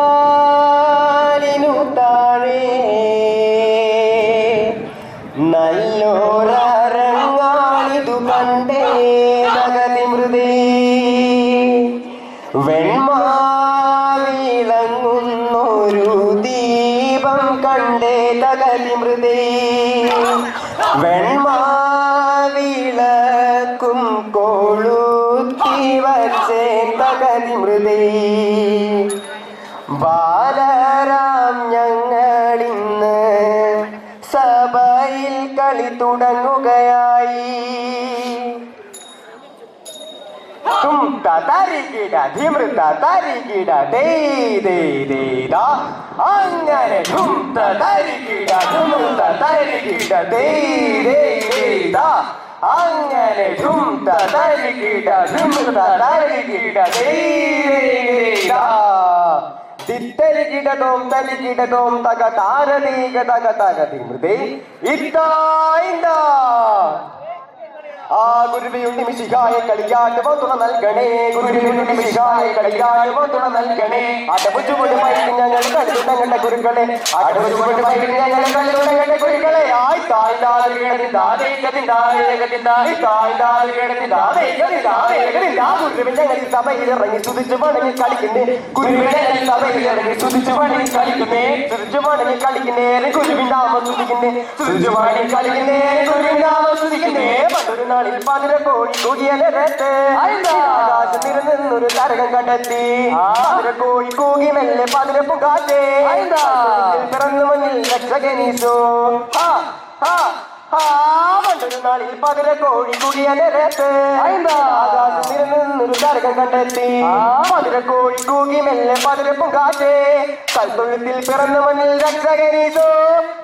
പന്താലിനു താഴെ നല്ലോരങ്ങാളിതു കണ്ടേ നഗതി മൃദേ വെൺമാവിളങ്ങുന്നൊരു ദീപം കണ്ടേ തകതി മൃദേ വെൺമാവിളക്കും കൊളുത്തി വച്ചേ തകതി മൃദേ കളി തുടങ്ങുകയായി തും തരികിട ധിമൃത തരികിട ദേ ദേ ദേ ദാ അങ്ങനെ തും തരികിട ധിമൃത തരികിട ദേ ദേ ദേ ദാ അങ്ങനെ തും തരികിട ധിമൃത തരികിട ദേ ദേ ദേ ദാ തിത്തരികിടതോം തലികിടതോം തക താരതീക തക തകതി മൃദേ ഇത്താ ഇതാ ആ ഗുരുവിയുണ്ണി മിശിഹായ കളിയാട്ടുവോ തുണ നൽകണേ. ഗുരുവിയുണ്ണി മിശിഹായ കളിയാട്ടുവോ തുണ നൽകണേ. അടപുച്ചുപൊടുമായി ഞങ്ങൾ കണ്ടു ഞങ്ങളുടെ ഗുരുക്കളെ അടപുച്ചുപൊടുമായി ഞങ്ങൾ കണ്ടു ഞങ്ങളുടെ ഗുരുക്കളെ. ആയി സഭയിൽ ഇറങ്ങി സ്തുതിച്ചു പണങ്ങി കളിക്കുന്നേ. ഗുരുവിനെ സഭയിൽ ഇറങ്ങി സ്തുതിച്ചു പണങ്ങി കളിക്കുന്നേ. സ്തുതിച്ചു പണങ്ങി കളിക്കുന്നേ. ഗുരുവിൻ നാമം സ്തുതിക്കുന്നേ. സ്തുതിച്ചു പണങ്ങി കളിക്കുന്നേ. ഗുരുവിൻ നാമം സ്തുതിക്കുന്നേ. പണ്ടൊരു നാളിൽ പതിര കോഴി കൂകിയ നേരത്ത് ആകാശം നിരന്നൊരു തരകം കണ്ടെത്തി. പതിര കോഴി കൂകി മെല്ലെ പതിരപ്പും പുകാറ്റേ. പിറന്നു മുന്നിൽ രക്ഷകനീസോ ആ പണ്ടൊരു നാളിൽ പതിര കോഴി കൂടിയ നേരത്ത് ആകാശം നിരന്നൊരു തരകം കണ്ടെത്തി. പതിര കോഴി കൂകി മെല്ലെ പതിരപ്പും കാറ്റേ കൽത്തൊഴുത്തിൽ പിറന്നു മുന്നിൽ രക്ഷകനീസോ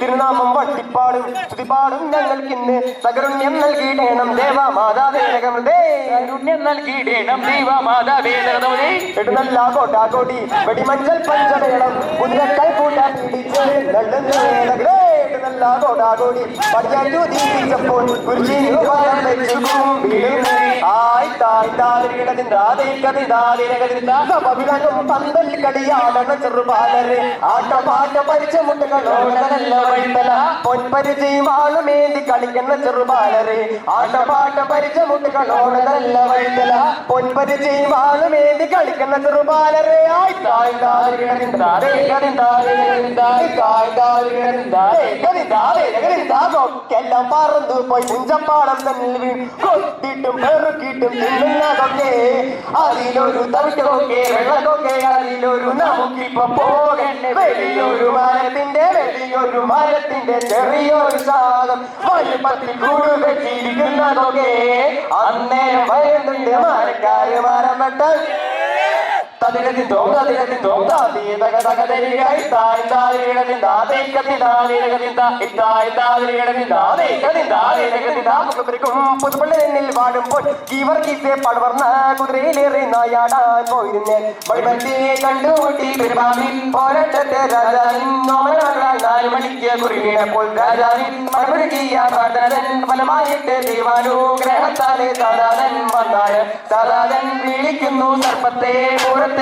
തിരുനാമം വട്ടിപ്പാടും സ്തുതിപ്പാടും ഞങ്ങൾക്കിന്ന് സകരുണ്യം നൽകിയിടേണം ദേവ മാതാവേ കാരുണ്യം നൽകിയിടേണം ദൈവ മാതാവേ എടുന്നല്ല കോട്ടാക്കോടി വെടിമഞ്ചൽ പഞ്ചമേളം കുതിരക്കൽ കൂട്ടാൻ പിടിച്ച് കടിയാടണ ചെറുപാലര് വൈത്തല കളിക്കുന്ന ചെറുപാലരെ ആട്ടപാട്ട പരിചമുട്ടുകളോടല്ല വൈത്തല പൊൻപരിചയും ആളുമേന്തി കളിക്കുന്ന ചെറുപാലരെ ആയ് തായ് എല്ലാം പറന്നു പോയി മുഞ്ചപ്പാടം തന്നിൽ കൊത്തിട്ടും പെറുക്കിട്ടും തിന്നുന്നതൊക്കെ അതിലൊരു തവിട്ടൊക്കെ വെള്ളക്കൊക്കെ അതിലൊരു നമുക്കിപ്പൊ പോകണ്ടേ? വലിയൊരു മരത്തിന്റെ വലിയൊരു മരത്തിന്റെ ചെറിയൊരു സാധം വലുപ്പത്തിൽ കൂട് വെച്ചിരിക്കുന്നതൊക്കെ അന്നേരം വരുന്നുണ്ട് മരക്കാര് മരം വെട്ടാൻ എന്നിൽ വാടുമ്പോൾ കീവർക്കീസെ പടവർന്ന കുതിരയിലേറി നായാടാൻ പോയിരുന്നേ. വഴിമത്തിയെ കണ്ടുമുട്ടി പെരുമാവിൻ പോരാട്ടത്തെ രാജാവിൻ നോമനാളാൽ നാല് മണിക്ക് പ്രാർത്ഥനൻ ഫലമായിട്ട് ദൈവാനുഗ്രഹത്താലെ സാധാരൻ വന്നായ സാധാരൻ വിളിക്കുന്നു സർപ്പത്തെ നസ്രായൻ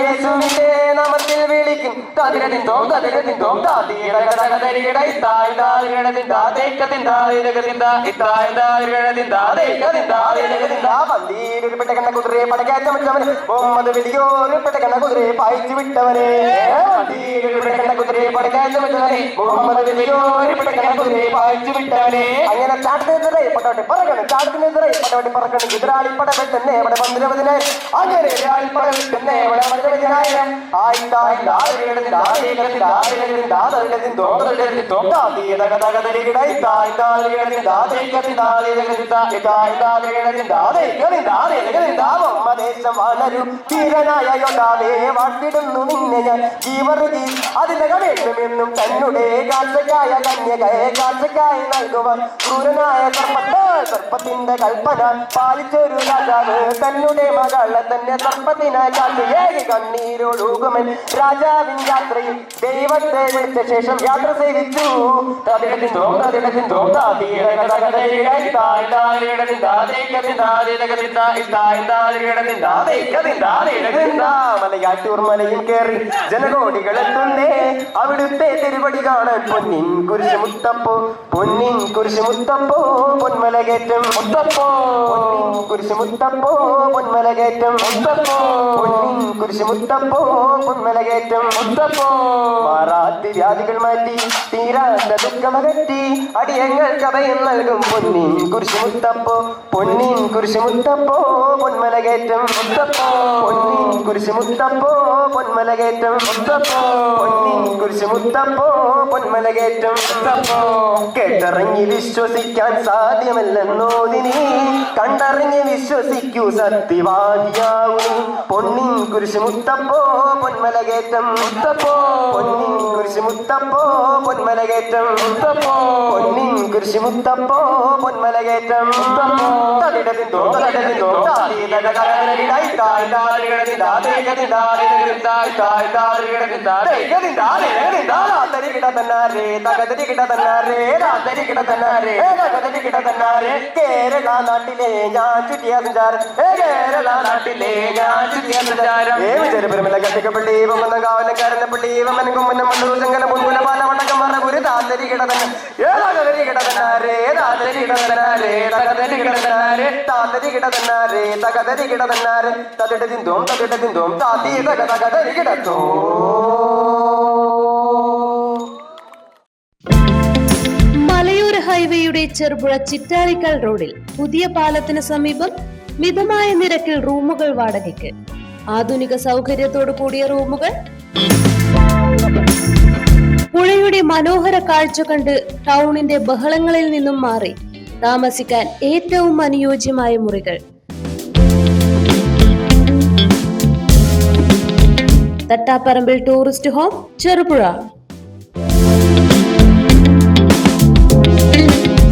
യേശുവിന്റെ നാമത്തിൽ വിളിക്കും. താതിരതിൻ തോം താതിരതിൻ തോം താതിരകതരികടൈ തായ് താതിരകടതിൻ താതേക്കതിൻ താതിരകതിൻ താ ഇത്തായ് താതിരകടതിൻ താതേക്കതിൻ താതിരകതിൻ താ പന്തീരൊരു പെട്ടകണ്ണ കുതിരയെ പടക്കാറ്റമച്ചവന് മുഹമ്മദ് വലിയോരു പെട്ടകണ്ണ കുതിരയെ പായിച്ചു വിട്ടവനെ. അങ്ങനെ ചാട്ടത്തിനെതിരെ പട്ടവട്ടി പറക്കണം ചാട്ടത്തിനെതിരെ പട്ടവട്ടി പറക്കണം. എതിരാളി പടപെട്ടെന്നെ അവിടെ പന്തിരവതിനായി അങ്ങനെ എതിരാളി പടപെട്ടെന്നെ അവിടെ പന്തിരവതിനായിരം ആയി തായ് താതിരകടതിൻ താതിരകടതിൻ താതിരകടതിൻ താതിരകടതിൻ തോന്തരകടതിൻ തോന്താതീതക തകതരികടൈ തായ് താതിരകടതിൻ താതിരകടതിൻ താതിരകടതിൻ തായ് തായ് താതിരകടതിൻ താതിരകടതിൻ താതിരകടതിൻ വളരും ധീരനായ യോദ്ധാവേ വാട്ടിടുന്നു നിന്നെ ഞാൻ. ജീവറുതി അതിനക വേണ്ടുമെന്നും തന്നുടെ കാഴ്ചക്കായ കന്യകയെ കാഴ്ചക്കായി നൽകുവാൻ ക്രൂരനായ സർപ്പത്തെ. സർപ്പത്തിന്റെ കൽപ്പന പാലിച്ചൊരു രാജാവ് തന്നെ മകളെ തന്നെ കാത്ത് ഏകി രാജാവിൻ യാത്രയിൽ ദൈവത്തെ വിളിച്ച ശേഷം യാത്ര സേവിച്ചു. മലയാറ്റൂർ മലയിൽ കയറി ജനകോടികൾ എത്തുന്നേ അവിടുത്തെ തിരുവടി കാണാൻ പൊന്നിൻ കുരിശ് മുത്തപ്പോ പൊന്നിൻ കുരിശ് മുത്തപ്പോ പൊന്മലകേറ്റം. മുത്തപ്പോ പൊന്നിൻ കുരിശ് മുത്തപ്പോ പൊന്മലകേറ്റം. മുത്തപ്പോ പൊന്നിൻ കുരിശ് മുത്തപ്പോ കുന്നലകേറ്റം മുത്തപ്പോ. മാറാത്തി വ്യാധികൾ മാറ്റി തീരാത്ത ദുഃഖമകറ്റി അടിയങ്ങൾ കഥയും നൽകും പൊന്നിൻ കുരിശ് മുത്തപ്പോ പൊന്നിൻ കുരിശ് മുത്തപ്പോ പൊന്മലകേറ്റം മുത്തപ്പോ. പൊന്നിൻ കുരിശ് മുത്തപ്പോ പൊന്മലകേറ്റം മുത്തപ്പോ. പൊന്നിൻ കുരിശ് മുത്തപ്പോ പൊന്മലകേറ്റം മുത്തപ്പോ. കേട്ടറിഞ്ഞ് വിശ്വസിക്കാൻ സാധ്യമല്ലെന്നോതിനി കണ്ടറിഞ്ഞ് വിശ്വസിക്കൂ സത്യവാദിയാവൂ. പൊന്നിൻ കുരിശ് മുത്തപ്പോ പൊന്മലകേറ്റം മുത്തപ്പോ പൊന്നിൻ കുരിശ് മുത്തപ്പോ പൊന്മലകേറ്റം മുത്തപ്പോ പൊന്നിൻ കുരിശ് മുത്തപ്പോ പൊന്മലകേറ്റം മുത്തപ്പോ തടിടതിന്തോ തടിടതിന്തോ താതീതക കരകളിലായി തായ് താരികിടതിന്താ തേകതിന്താ തേകതിന്തായ് തായ് താരികിടതിന്താ തേകതിന്താ തേകതിന്താ രാത്രി കിടതന്നാരേ തകതരി കിടതന്നാരേ രാത്രി കിടതന്നാരേ തകതരി കിടതന്നാരേ കേരള നാട്ടിലെ ഞാൻ ചുറ്റിയ സഞ്ചാരം ഏ കേരള നാട്ടിലെ ഞാൻ ചുറ്റിയ സഞ്ചാരം ഏ വിചാരപരമല്ല കട്ടിക്കപ്പള്ളി വമ്മന്ന കാവലം കരന്നപ്പള്ളി വമ്മനം കുമ്മനം മണ്ണൂർ ചെങ്കല മുൻകുല പാല വട്ടക്കം പറഞ്ഞ താത്തരി കിടതന്നെ ഏ തകതരി താത്തരി കിടതന്നാരേ തകതരി കിടതന്നാരേ താത്തരി കിടതന്നാരേ തകതരി കിടതന്നാരേ തതിട തിന്തോം താത്തി തക കിടത്തോ. ഹൈവേയുടെ ചെറുപുഴ ചിറ്റാരിക്കൽ റോഡിൽ പുതിയ പാലത്തിന് സമീപം മിതമായ നിരക്കിൽ റൂമുകൾ വാടകയ്ക്ക്. ആധുനിക സൗകര്യത്തോടു കൂടിയ റൂമുകൾ. പുഴയുടെ മനോഹര കാഴ്ച കണ്ട് ടൗണിന്റെ ബഹളങ്ങളിൽ നിന്നും മാറി താമസിക്കാൻ ഏറ്റവും അനുയോജ്യമായ മുറികൾ. Thattaparambil tourist home Cherupuzha.